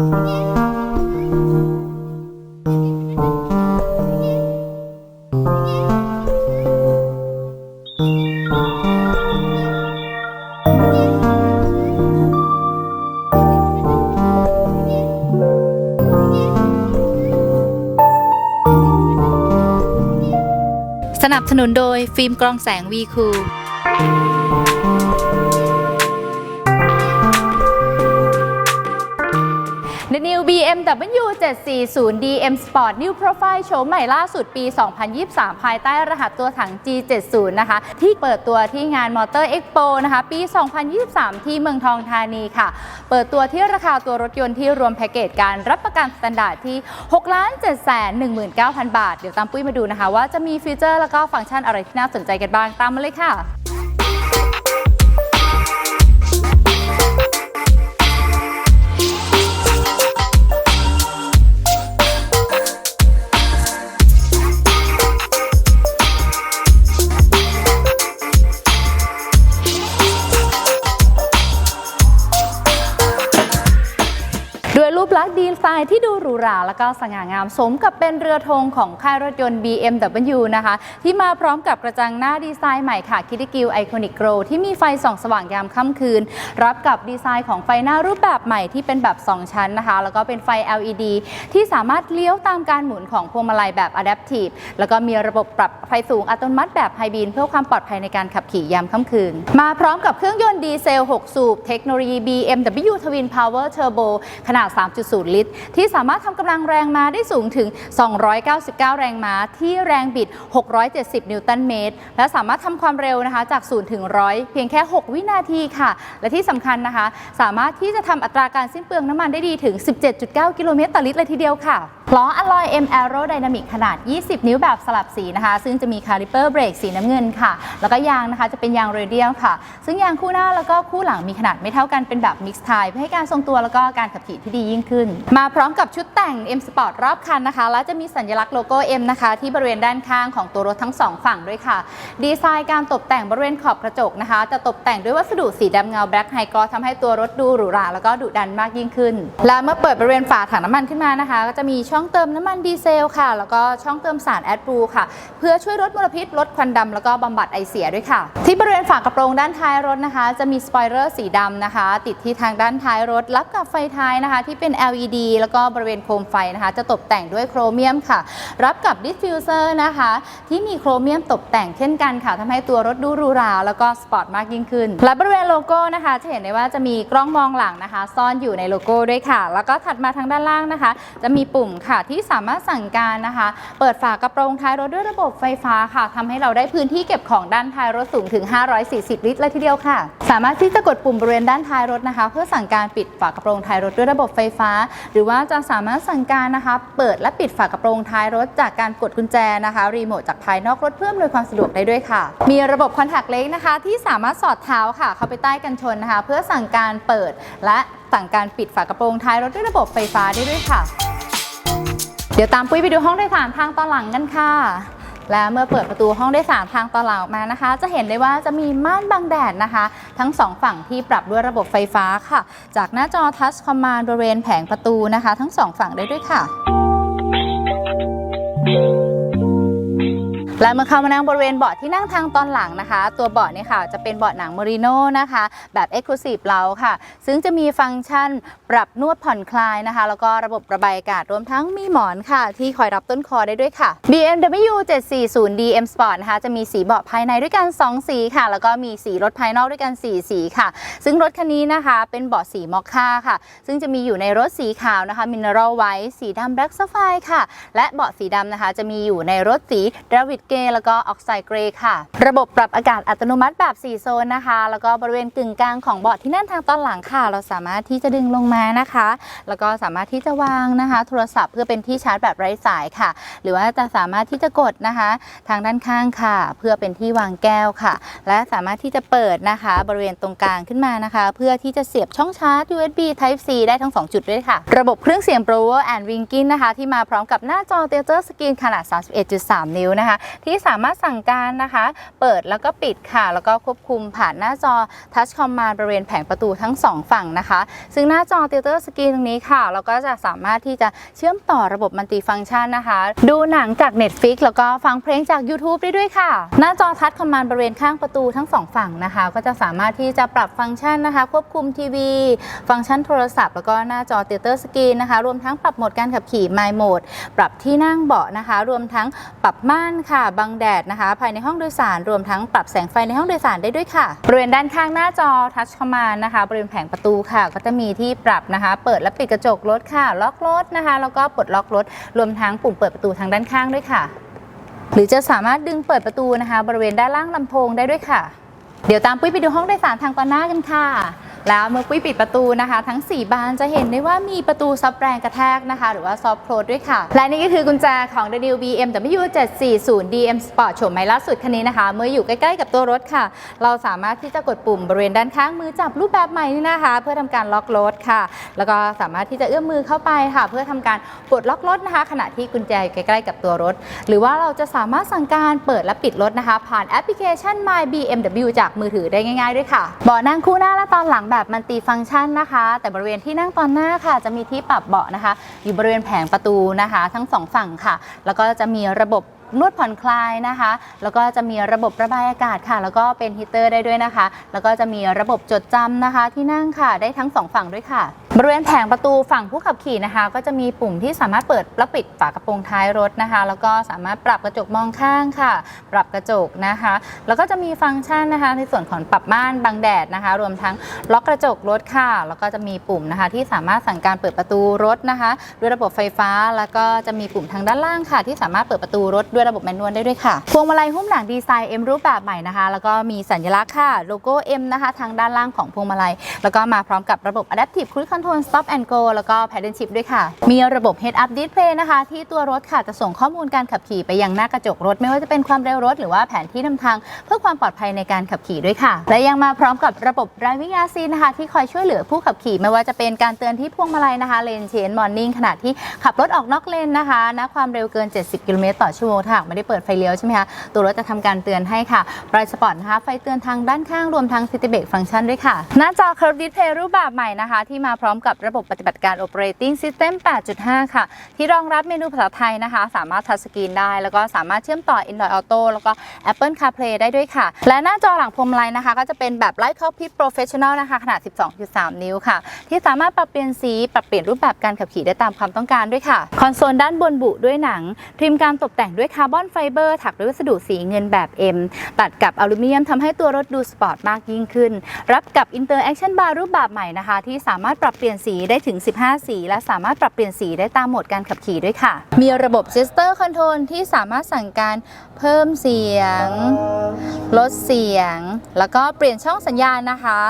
สนับสนุนโดยฟิล์มกรองแสงวีคู BMW 740 DM Sport New Profile โฉมใหม่ล่าสุดปี 2023 ภายใต้รหัสตัวถัง G70 นะคะ ที่เปิดตัวที่งาน Motor Expo นะคะ ปี 2023 ที่เมืองทองธานีค่ะ เปิดตัวที่ราคาตัวรถยนต์ที่รวมแพ็กเกจการรับประกันสแตนดาร์ดที่6 7 1 9 0 0 0 บาท เดี๋ยวตามปุ้ยมาดูนะคะ ว่าจะมีฟีเจอร์แล้วก็ฟังก์ชันอะไรที่น่าสนใจกันบ้างตามมาเลยค่ะ รูปลักษณ์ดีไซน์ที่ดูหรูหราแล้วก็สง่างามสมกับเป็นเรือธงของค่ายรถยนต์ BMW นะคะ ที่มาพร้อมกับกระจังหน้าดีไซน์ใหม่ค่ะ k i t t y g i l Iconic Glow ที่มีไฟส่องสว่างยามค่ำคืน รับกับดีไซน์ของไฟหน้ารูปแบบใหม่ที่เป็นแบบ 2 ชั้นนะคะ แล้วก็เป็นไฟ LED ที่สามารถเลี้ยวตามการหมุนของพวงมาลัยแบบ Adaptive แล้วก็มีระบบปรับไฟสูงอัตโนมัติแบบไฮบรีนเพื่อความปลอดภัยในการขับขี่ยามค่ำคืน มาพร้อมกับเครื่องยนต์ดีเซล 6 สูบเทคโนโลยี BMW Twin Power Turbo ขนาด3.0 ลิตร ที่สามารถทำกำลังแรงม้าได้สูงถึง 299 แรงม้า ที่แรงบิด 670 นิวตันเมตร และสามารถทำความเร็วนะคะจาก 0 ถึง 100 เพียงแค่ 6 วินาทีค่ะ และที่สำคัญนะคะ สามารถที่จะทำอัตราการสิ้นเปลืองน้ำมันได้ดีถึง 17.9 กิโลเมตรต่อลิตรเลยทีเดียวค่ะล้ออ l ลอย M Aerodynamic ขนาด 20 นิ้วแบบสลับสีนะคะ ซึ่งจะมีคาลิเปอร์เบรกสีน้ำเงินค่ะ แล้วก็ยางนะคะจะเป็นยางเรเดียลค่ะ ซึ่งยางคู่หน้าแล้วก็คู่หลังมีขนาดไม่เท่ากันเป็นแบบ Mix Type เพื่อให้การทรงตัวแล้วก็การขับขี่ที่ดียิ่งขึ้น มาพร้อมกับชุดแต่ง M Sport รอบคันนะคะ และจะมีสัญลักษณ์โลโก้ M นะคะ ที่บริเวณด้านข้างของตัวรถทั้งสองฝั่งด้วยค่ะ ดีไซน์การตกแต่งบริเวณขอบกระจกนะคะ จะตกแต่งด้วยวัสดุสีดำเงาแบล็คไฮกรอทำให้ตัวรถดูหรูหราแล้วก็ดุดันมากยิ่งขึ้น และเมื่อเปิดบริเวณฝาถังน้ำมันขึ้นมานะคะ ก็จะมีช่องเติมน้ำมันดีเซลค่ะ แล้วก็ช่องเติมสารแอดบลูค่ะ เพื่อช่วยลดมลพิษลดควันดำแล้วก็บำบัดไอเสียด้วยค่ะ ที่บริเวณฝากระโปรงด้านท้ายรถนะคะ จะมีสปอยเลอร์สีดำนะคะ ติดที่ทางด้านท้ายรถรับกับไฟท้ายนะคะ ที่เป็น LED แล้วก็บริเวณโคมไฟนะคะ จะตกแต่งด้วยโครเมียมค่ะ รับกับดิฟฟิวเซอร์นะคะ ที่มีโครเมียมตกแต่งเช่นกันค่ะทำให้ตัวรถดูหรูหราแล้วก็สปอร์ตมากยิ่งขึ้น และบริเวณโลโก้นะคะ จะเห็นได้ว่าจะมีกล้องมองหลังนะคะ ซ่อนอยู่ในโลโก้ด้วยค่ะ แล้วก็ถัดมาทางด้านล่างนะคะ จะมีปุ่มค่ะที่สามารถสั่งการนะคะ เปิดฝากระโปรงท้ายรถด้วยระบบไฟฟ้าค่ะทำให้เราได้พื้นที่เก็บของด้านท้ายรถสูงถึง 540 ลิตรเลยทีเดียวค่ะ สามารถที่จะกดปุ่มบริเวณด้านท้ายรถนะคะ เพื่อสั่งการปิดฝากระโปรงท้ายรถด้วยระบบไฟฟ้า หรือว่าจะสามารถสั่งการนะคะ เปิดและปิดฝากระโปรงท้ายรถจากการกดกุญแจนะคะ รีโมทจากภายนอกรถเพื่ออำนวยความสะดวกได้ด้วยค่ะ มีระบบคอนแทคเลนส์นะคะ ที่สามารถสอดเท้าค่ะ เข้าไปใต้กันชนนะคะ เพื่อสั่งการเปิด และสั่งการปิดฝากระโปรงท้ายรถด้วยระบบไฟฟ้าได้ด้วยค่ะ เดี๋ยวตามปุ้ยไปดูห้องโดยสารทางตอนหลังกันค่ะ และเมื่อเปิดประตูห้องโดยสารทางตอนหลังออกมานะคะ จะเห็นได้ว่าจะมีม่านบังแดดนะคะ ทั้งสองฝั่งที่ปรับด้วยระบบไฟฟ้าค่ะ จากหน้าจอทัชคอมมานด์บริเวณแผงประตูนะคะ ทั้งสองฝั่งได้ด้วยค่ะ และเมื่อเข้ามานั่งบริเวณเบาะที่นั่งทางตอนหลังนะคะ ตัวเบาะเนี่ยค่ะจะเป็นเบาะหนังมริโนนะคะ แบบ Exclusive เราค่ะ ซึ่งจะมีฟังก์ชันปรับนวดผ่อนคลายนะคะ แล้วก็ระบบระบายอากาศรวมทั้งมีหมอนค่ะ ที่คอยรับต้นคอได้ด้วยค่ะ BMW 740 DM Sport นะคะจะมีสีเบาะภายในด้วยกัน 2 สีค่ะ แล้วก็มีสีรถภายนอกด้วยกัน 4 สีค่ะ ซึ่งรถคันนี้นะคะเป็นเบาะสีมอคค่าค่ะ ซึ่งจะมีอยู่ในรถสีขาวนะคะ Mineral White สีดำ Black Sapphire ค่ะ และเบาะสีดำนะคะ จะมีอยู่ในรถสีเดวิด David Grey แล้วก็ Oxide Grey ค่ะ ระบบปรับอากาศอัตโนมัติแบบ 4 โซนนะคะ แล้วก็บริเวณกึ่งกลางของเบาะที่นั่งทางตอนหลังค่ะ เราสามารถที่จะดึงลงมานะคะ แล้วก็สามารถที่จะวางนะคะ โทรศัพท์เพื่อเป็นที่ชาร์จแบบไร้สายค่ะ หรือว่าจะสามารถที่จะกดนะคะ ทางด้านข้างค่ะ เพื่อเป็นที่วางแก้วค่ะ และสามารถที่จะเปิดนะคะ บริเวณตรงกลางขึ้นมานะคะ เพื่อที่จะเสียบช่องชาร์จ USB Type C ได้ทั้ง 2 จุดด้วยค่ะ ระบบเครื่องเสียง Power and Ringing นะคะ ที่มาพร้อมกับหน้าจอ Theater Screen ขนาด 31.3 นิ้วนะคะที่สามารถสั่งการนะคะ เปิดแล้วก็ปิดค่ะ แล้วก็ควบคุมผ่านหน้าจอ Touch Command บริเวณแผงประตูทั้งสองฝั่งนะคะ ซึ่งหน้าจอติวเตอร์สกรีนตรงนี้ค่ะ เราก็จะสามารถที่จะเชื่อมต่อระบบมัลติฟังก์ชันนะคะ ดูหนังจาก Netflix แล้วก็ฟังเพลงจาก YouTube ได้ด้วยค่ะ หน้าจอ Touch Command บริเวณข้างประตูทั้งสองฝั่งนะคะ ก็จะสามารถที่จะปรับฟังก์ชันนะคะ ควบคุมทีวี ฟังก์ชันโทรศัพท์ แล้วก็หน้าจอติวเตอร์สกรีนนะคะ รวมทั้งปรับโหมดการขับขี่ My Mode ปรับที่นั่งเบาะนะคะ รวมทั้งปรับม่านค่ะบังแดดนะคะ ภายในห้องโดยสารรวมทั้งปรับแสงไฟในห้องโดยสารได้ด้วยค่ะ บริเวณด้านข้างหน้าจอ Touch Command นะคะ บริเวณแผงประตูค่ะ ก็จะมีที่ปรับนะคะ เปิดและปิดกระจกรถค่ะ ล็อกรถนะคะ แล้วก็ปลดล็อกรถ รวมทั้งปุ่มเปิดประตูทางด้านข้างด้วยค่ะ หรือจะสามารถดึงเปิดประตูนะคะ บริเวณด้านล่างลำโพงได้ด้วยค่ะ เดี๋ยวตามปุ้ยไปดูห้องโดยสารทางตอนหน้ากันค่ะ แล้วเมื่อปุ้ยปิดประตูนะคะ ทั้ง 4 บานจะเห็นได้ว่ามีประตูซับแรงกระแทกนะคะ หรือว่าซอฟโคลดด้วยค่ะ และนี่ก็คือกุญแจของ The New BMW 740 DM Sport โฉมใหม่ล่าสุดคันนี้นะคะ เมื่ออยู่ใกล้ๆกับตัวรถค่ะ เราสามารถที่จะกดปุ่มบริเวณด้านข้างมือจับรูปแบบใหม่นี่นะคะ เพื่อทำการล็อกรถค่ะ แล้วก็สามารถที่จะเอื้อมมือเข้าไปค่ะ เพื่อทำการปลดล็อกรถนะคะ ขณะที่กุญแจอยู่ใกล้ๆกับตัวรถ หรือว่าเราจะสามารถสั่งการเปิดและปิดรถนะคะ ผ่านแอปพลิเคชัน My BMW จากมือถือได้ง่าย ๆด้วยค่ะเบาะนั่งคู่หน้าและตอนหลังแบบมันติฟังก์ชันนะคะ แต่บริเวณที่นั่งตอนหน้าค่ะ จะมีที่ปรับเบาะนะคะ อยู่บริเวณแผงประตูนะคะ ทั้งสองฝั่งค่ะ แล้วก็จะมีระบบนวดผ่อนคลายนะคะ แล้วก็จะมีระบบระบายอากาศค่ะ แล้วก็เป็นฮีเตอร์ได้ด้วยนะคะ แล้วก็จะมีระบบจดจำนะคะ ที่นั่งค่ะ ได้ทั้งสองฝั่งด้วยค่ะ บริเวณแผงประตูฝั่งผู้ขับขี่นะคะ ก็จะมีปุ่มที่สามารถเปิดและปิดฝากระโปรงท้ายรถนะคะ แล้วก็สามารถปรับกระจกมองข้างค่ะ ปรับกระจกนะคะ แล้วก็จะมีฟังก์ชันนะคะ ในส่วนของปรับม่านบังแดดนะคะ รวมทั้งล็อกกระจกรถค่ะ แล้วก็จะมีปุ่มนะคะ ที่สามารถสั่งการเปิดประตูรถนะคะ ด้วยระบบไฟฟ้า แล้วก็จะมีปุ่มทางด้านล่างค่ะ ที่สามารถเปิดประตูรถด้วยระบบแมนนวลได้ด้วยค่ะพวงมาลัยหุ้มหนังดีไซน์ M รูปแบบใหม่นะคะ แล้วก็มีสัญลักษณ์ค่ะโลโก้ M นะคะ ทางด้านล่างของพวงมาลัย แล้วก็มาพร้อมกับระบบ Adaptive Cruise Control Stop and Go แล้วก็ Paddle Shift ด้วยค่ะ มีระบบ Head Up Display นะคะ ที่ตัวรถค่ะจะส่งข้อมูลการขับขี่ไปยังหน้ากระจกรถ ไม่ว่าจะเป็นความเร็วรถ หรือว่าแผนที่นำทาง เพื่อความปลอดภัยในการขับขี่ด้วยค่ะ และยังมาพร้อมกับระบบ Driving Assist นะคะ ที่คอยช่วยเหลือผู้ขับขี่ ไม่ว่าจะเป็นการเตือนที่พวงมาลัยนะคะ Lane Change Morning ขณะที่ขับรถออกนอกเลนนะคะณความเร็วเกิน 70 กิโลเมตรต่อชั่วโมงถ้าหากไม่ได้เปิดไฟเลี้ยวใช่ไหมคะตัวรถจะทำการเตือนให้ค่ะไบรท์สปอร์ตนะคะไฟเตือนทางด้านข้างรวมทั้ง City Brake ฟังก์ชันด้วยค่ะ หน้าจอ Curve Display รูปแบบใหม่นะคะ ที่มาพร้อม้อมกับระบบปฏิบัติการ Operating System 8.5 ค่ะ ที่รองรับเมนูภาษาไทยนะคะ สามารถทัชสกรีนได้ แล้วก็สามารถเชื่อมต่อ Android Auto แล้วก็ Apple CarPlay ได้ด้วยค่ะ และหน้าจอหลังพวงมาลัยนะคะ ก็จะเป็นแบบ Light Cockpit Professional นะคะ ขนาด 12.3 นิ้วค่ะ ที่สามารถปรับเปลี่ยนสี ปรับเปลี่ยนรูปแบบการขับขี่ได้ตามความต้องการด้วยค่ะ คอนโซลด้านบนบุด้วยหนังทริมการตกแต่งด้วยคาร์บอนไฟเบอร์ถักด้วยวัสดุสีเงินแบบ M ตัดกับอลูมิเนียมทำให้ตัวรถดูสปอร์ตมากยิ่งขึ้น รับกับ Interaction Bar รูปแบบใหม่นะคะ ที่สามารถปรับเปลี่ยนสีได้ถึง 15 สี และสามารถปรับเปลี่ยนสีได้ตามโหมดการขับขี่ด้วยค่ะ มีระบบซิสเตอร์คอนโทรลที่สามารถสั่งการเพิ่มเสียง ลดเสียง แล้วก็เปลี่ยนช่องสัญญาณนะคะ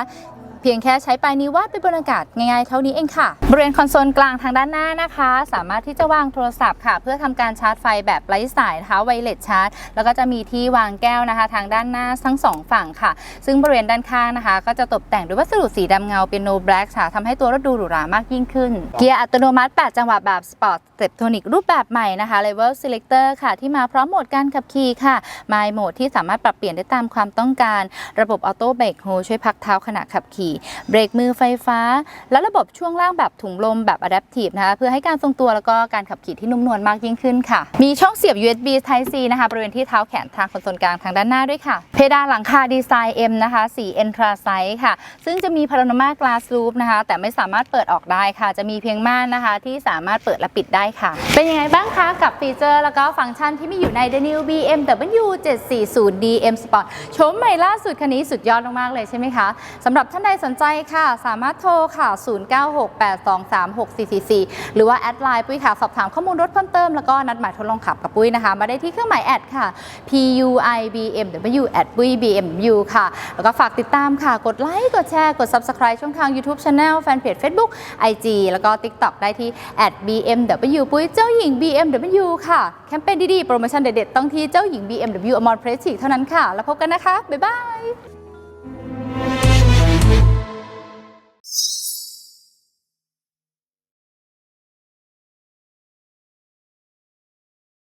เพียงแค่ใช้ปลายนิ้ววาดไปบนอากาศง่ายๆเท่านี้เองค่ะ บริเวณคอนโซลกลางทางด้านหน้านะคะ สามารถที่จะวางโทรศัพท์ค่ะ เพื่อทำการชาร์จไฟแบบไร้สายนะคะไวเลสชาร์จ แล้วก็จะมีที่วางแก้วนะคะ ทางด้านหน้าทั้งสองฝั่งค่ะ ซึ่งบริเวณด้านข้างนะคะ ก็จะตกแต่งด้วยวัสดุสีดำเงาเป็นโนแบล็กค่ะทำให้ตัวรถดูหรูหรามากยิ่งขึ้น เกียร์อัตโนมัติ 8 จังหวะแบบสปอร์ตเ e ปโทนิกรูปแบบใหม่นะคะ Level Selector ค่ะ ที่มาพร้อมโหมดการขับขี่ค่ะ My Mode ที่สามารถปรับเปลี่ยนได้ตามความต้องการ ระบบออโต้เบรกโฮช่วยพักเท้าขณะขับขี่เบรกมือไฟฟ้า และระบบช่วงล่างแบบถุงลมแบบ Adaptive นะคะเพื่อให้การทรงตัวแล้วก็การขับขี่ที่นุ่มนวลมากยิ่งขึ้นค่ะ มีช่องเสียบ USB Type C นะคะบริเวณที่เท้าแขนทางคอนโซลกลางทางด้านหน้าด้วยค่ะ เพดานหลังคาดีไซน์ M นะคะสี Anthracite ค่ะ ซึ่งจะมี Panorama Glass Roof นะคะแต่ไม่สามารถเปิดออกได้ค่ะ จะมีเพียงม่านนะคะ ที่สามารถเปิดและปิดได้ค่ะ เป็นยังไงบ้างคะกับฟีเจอร์แล้วก็ฟังก์ชันที่มีอยู่ใน The New BMW 740 DM Sport โฉมใหม่ล่าสุดคันนี้สุดยอดมากๆเลยใช่ไหมคะสำหรับท่านใดสนใจค่ะ สามารถโทรค่ะ 0968236444 หรือว่าแอดไลน์ปุ้ยค่ะ สอบถามข้อมูลรถเพิ่มเติม แล้วก็นัดหมายทดลองขับกับปุ้ยนะคะ มาได้ที่เครื่องหมายแอดค่ะ PUI BMW แอดปุ้ย BMW ค่ะ แล้วก็ฝากติดตามค่ะ กดไลค์กดแชร์กด Subscribe ช่องทาง YouTube Channel แฟนเพจ Facebook IG แล้วก็ TikTok ได้ที่ @BMW ปุ้ยเจ้าหญิง BMW ค่ะ แคมเปญดีๆ โปรโมชั่นเด็ดๆต้องที่เจ้าหญิง BMW อมรเพรสชิเท่านั้นค่ะ แล้วพบกันนะคะ บ๊ายบาย